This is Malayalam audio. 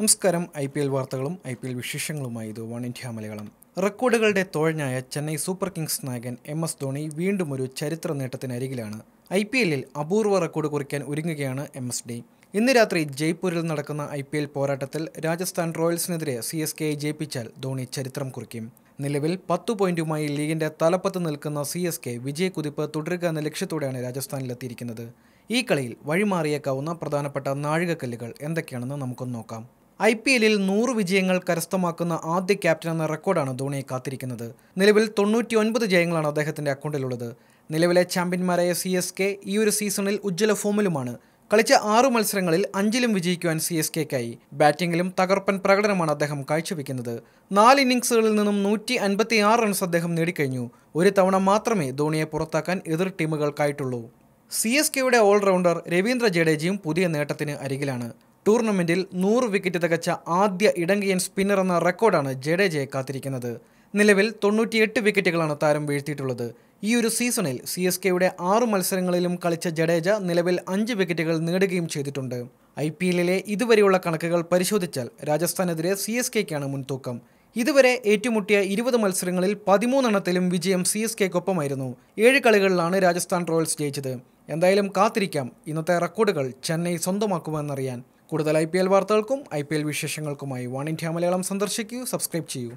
നമസ്കാരം. ഐ പി എൽ വാർത്തകളും ഐ പി എൽ വിശേഷങ്ങളുമായി ഇത് വൺ ഇന്ത്യ മലയാളം. റെക്കോർഡുകളുടെ തോഴഞ്ഞായ ചെന്നൈ സൂപ്പർ കിങ്സ് നായകൻ എം എസ് ധോണി വീണ്ടും ഒരു ചരിത്ര നേട്ടത്തിനരികിലാണ് ഐ പി എല്ലിൽ അപൂർവ റെക്കോർഡ് കുറിക്കാൻ ഒരുങ്ങുകയാണ് എം എസ് ഡി. ഇന്ന് രാത്രി ജയ്പൂരിൽ നടക്കുന്ന ഐ പി എൽ പോരാട്ടത്തിൽ രാജസ്ഥാൻ റോയൽസിനെതിരെ സി എസ് കെയെ ജയിപ്പിച്ചാൽ ധോണി ചരിത്രം കുറിക്കും. നിലവിൽ പത്തു പോയിന്റുമായി ലീഗിന്റെ തലപ്പത്ത് നിൽക്കുന്ന സി എസ് കെ വിജയക്കുതിപ്പ് തുടരുക എന്ന ലക്ഷ്യത്തോടെയാണ് രാജസ്ഥാനിലെത്തിയിരിക്കുന്നത് ഈ കളിയിൽ വഴിമാറിയേക്കാവുന്ന പ്രധാനപ്പെട്ട നാഴികക്കല്ലുകൾ എന്തൊക്കെയാണെന്ന് നമുക്കൊന്ന് നോക്കാം. ഐ പി എല്ലിൽ നൂറ് വിജയങ്ങൾ കരസ്ഥമാക്കുന്ന ആദ്യ ക്യാപ്റ്റൻ എന്ന റെക്കോർഡാണ് ധോണിയെ കാത്തിരിക്കുന്നത്. നിലവിൽ തൊണ്ണൂറ്റി ഒൻപത് ജയങ്ങളാണ് അദ്ദേഹത്തിന്റെ അക്കൗണ്ടിലുള്ളത്. നിലവിലെ ചാമ്പ്യന്മാരായ സി എസ് കെ ഈ ഒരു സീസണിൽ ഉജ്ജ്വല ഫോമിലുമാണ്. കളിച്ച ആറു മത്സരങ്ങളിൽ അഞ്ചിലും വിജയിക്കുവാൻ സി എസ് കെക്കായി. ബാറ്റിംഗിലും തകർപ്പൻ പ്രകടനമാണ് അദ്ദേഹം കാഴ്ചവെക്കുന്നത്. നാല് ഇന്നിംഗ്സുകളിൽ നിന്നും നൂറ്റി അൻപത്തി ആറ് റൺസ് അദ്ദേഹം നേടിക്കഴിഞ്ഞു. ഒരു തവണ മാത്രമേ ധോണിയെ പുറത്താക്കാൻ എതിർ ടീമുകൾക്കായിട്ടുള്ളൂ. സി എസ് കെയുടെ ഓൾറൗണ്ടർ രവീന്ദ്ര ജഡേജയും പുതിയ നേട്ടത്തിന് അരികിലാണ്. ടൂർണമെന്റിൽ നൂറ് വിക്കറ്റ് തികച്ച ആദ്യ ഇടങ്കിയൻ സ്പിന്നർ എന്ന റെക്കോർഡാണ് ജഡേജയെ കാത്തിരിക്കുന്നത്. നിലവിൽ തൊണ്ണൂറ്റിയെട്ട് വിക്കറ്റുകളാണ് താരം വീഴ്ത്തിയിട്ടുള്ളത്. ഈ ഒരു സീസണിൽ സി എസ് കെയുടെ ആറ് മത്സരങ്ങളിലും കളിച്ച ജഡേജ നിലവിൽ അഞ്ച് വിക്കറ്റുകൾ നേടുകയും ചെയ്തിട്ടുണ്ട്. ഐ പി എല്ലിലെ ഇതുവരെയുള്ള കണക്കുകൾ പരിശോധിച്ചാൽ രാജസ്ഥാനെതിരെ സി എസ് കെക്കാണ് മുൻതൂക്കം. ഇതുവരെ ഏറ്റുമുട്ടിയ ഇരുപത് മത്സരങ്ങളിൽ പതിമൂന്നെണ്ണത്തിലും വിജയം സി എസ് കെക്കൊപ്പമായിരുന്നു. ഏഴ് കളികളിലാണ് രാജസ്ഥാൻ റോയൽസ് ജയിച്ചത്. എന്തായാലും കാത്തിരിക്കാം. ഇന്നത്തെ റെക്കോർഡുകൾ ചെന്നൈ സ്വന്തമാക്കുമെന്നറിയാൻ. കൂടുതൽ ഐ പി എൽ വാർത്തകൾക്കും ഐ പി എൽ വിശേഷങ്ങൾക്കുമായി വൺ ഇന്ത്യ മലയാളം സന്ദർശിക്കൂ. സബ്സ്ക്രൈബ് ചെയ്യൂ.